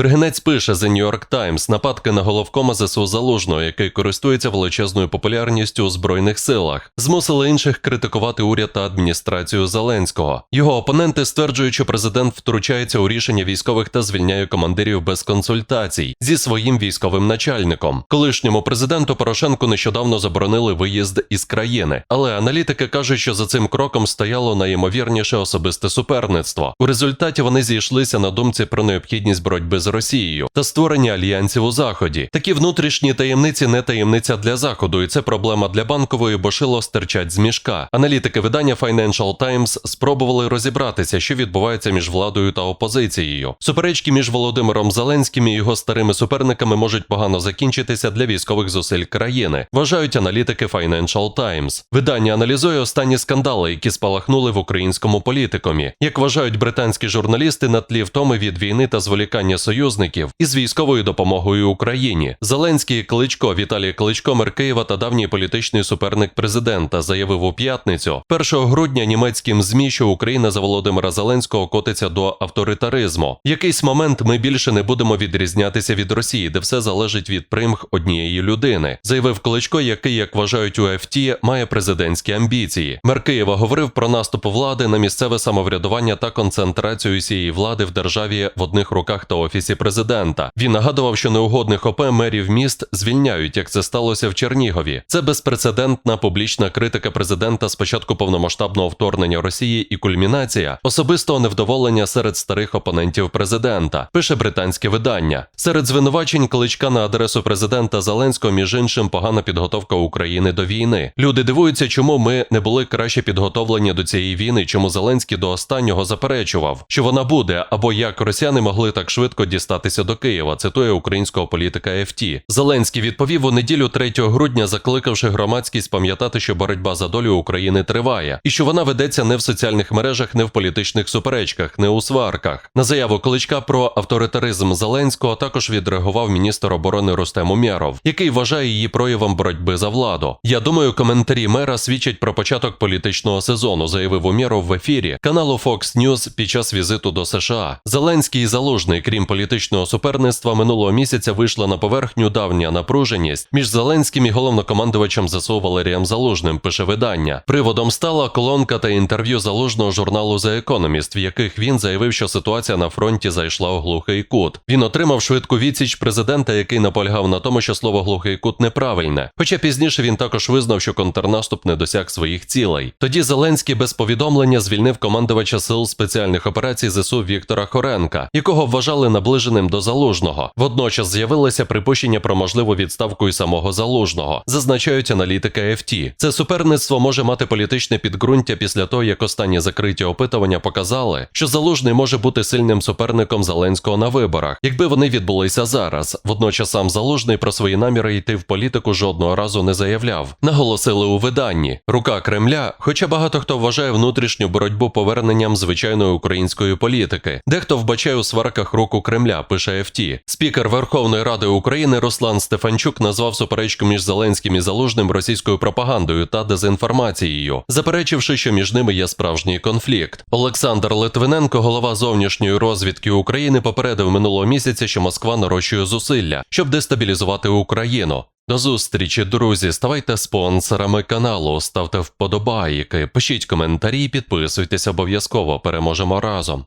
Бригинець пише The New York Times нападки на головкома ЗСУ Залужного, який користується величезною популярністю у збройних силах, змусили інших критикувати уряд та адміністрацію Зеленського. Його опоненти стверджують, що президент втручається у рішення військових та звільняє командирів без консультацій зі своїм військовим начальником. Колишньому президенту Порошенку нещодавно заборонили виїзд із країни, але аналітики кажуть, що за цим кроком стояло найімовірніше особисте суперництво. У результаті вони зійшлися на думці про необхідність боротьби з Росією та створення альянсів у заході. Такі внутрішні таємниці не таємниця для заходу, і це проблема для банкової, бо шило стирчать з мішка. Аналітики видання Financial Times спробували розібратися, що відбувається між владою та опозицією. Суперечки між Володимиром Зеленським і його старими суперниками можуть погано закінчитися для військових зусиль країни. Вважають аналітики Financial Times. Видання аналізує останні скандали, які спалахнули в українському політикумі. Як вважають британські журналісти на тлі втоми від війни та зволікання союзників із військовою допомогою Україні. Зеленський Кличко Віталій Кличко, мер Києва та давній політичний суперник президента, заявив у п'ятницю 1 грудня німецьким змі, що Україна за Володимира Зеленського котиться до авторитаризму. Якийсь момент ми більше не будемо відрізнятися від Росії, де все залежить від примх однієї людини, заявив Кличко, який, як вважають у ФТ, має президентські амбіції. Мер Києва говорив про наступ влади на місцеве самоврядування та концентрацію цієї влади в державі в одних руках та офісі президента. Він нагадував, що неугодних ОП мерів міст звільняють, як це сталося в Чернігові. Це безпрецедентна публічна критика президента з початку повномасштабного вторгнення Росії і кульмінація особистого невдоволення серед старих опонентів президента. Пише британське видання. Серед звинувачень кличка на адресу президента Зеленського, між іншим, погана підготовка України до війни. Люди дивуються, чому ми не були краще підготовлені до цієї війни, чому Зеленський до останнього заперечував, що вона буде, або як росіяни могли так швидко дістатися до Києва. Цитує українського політика ФТ. Зеленський відповів у неділю 3 грудня, закликавши громадськість пам'ятати, що боротьба за долю України триває, і що вона ведеться не в соціальних мережах, не в політичних суперечках, не у сварках. На заяву Кличка про авторитаризм Зеленського також відреагував міністр оборони Рустем Умєров, який вважає її проявом боротьби за владу. Я думаю, коментарі мера свідчать про початок політичного сезону, заявив Умєров в ефірі каналу Fox News під час візиту до США. Зеленський і Залужний, крім політичного суперництва, минулого місяця вийшла на поверхню давня напруженість між Зеленським і головнокомандувачем ЗСУ Валерієм Залужним. Пише видання. Приводом стала колонка та інтерв'ю залужного журналу The Economist, в яких він заявив, що ситуація на фронті зайшла у глухий кут. Він отримав швидку відсіч президента, який наполягав на тому, що слово глухий кут неправильне. Хоча пізніше він також визнав, що контрнаступ не досяг своїх цілей. Тоді Зеленський без повідомлення звільнив командувача сил спеціальних операцій ЗСУ Віктора Хоренка, якого вважали наближеним до залужного. Водночас з'явилося припущення про можливу відставку і самого залужного, зазначають аналітики ФТ. Це суперництво може мати політичне підґрунтя після того, як останні закриті опитування показали, що залужний може бути сильним суперником Зеленського на виборах, якби вони відбулися зараз. Водночас сам залужний про свої наміри йти в політику жодного разу не заявляв. Наголосили у виданні. Рука Кремля, хоча багато хто вважає внутрішню боротьбу поверненням звичайної української політики, дехто вбачає у сварках руку Кремля, пише ФТ. Спікер Верховної Ради України Руслан Стефанчук назвав суперечку між Зеленським і Залужним російською пропагандою та дезінформацією, заперечивши, що між ними є справжній конфлікт. Олександр Литвиненко, голова зовнішньої розвідки України, попередив минулого місяця, що Москва нарощує зусилля, щоб дестабілізувати Україну. До зустрічі, друзі. Ставайте спонсорами каналу, ставте вподобайки, пишіть коментарі, підписуйтесь обов'язково. Переможемо разом.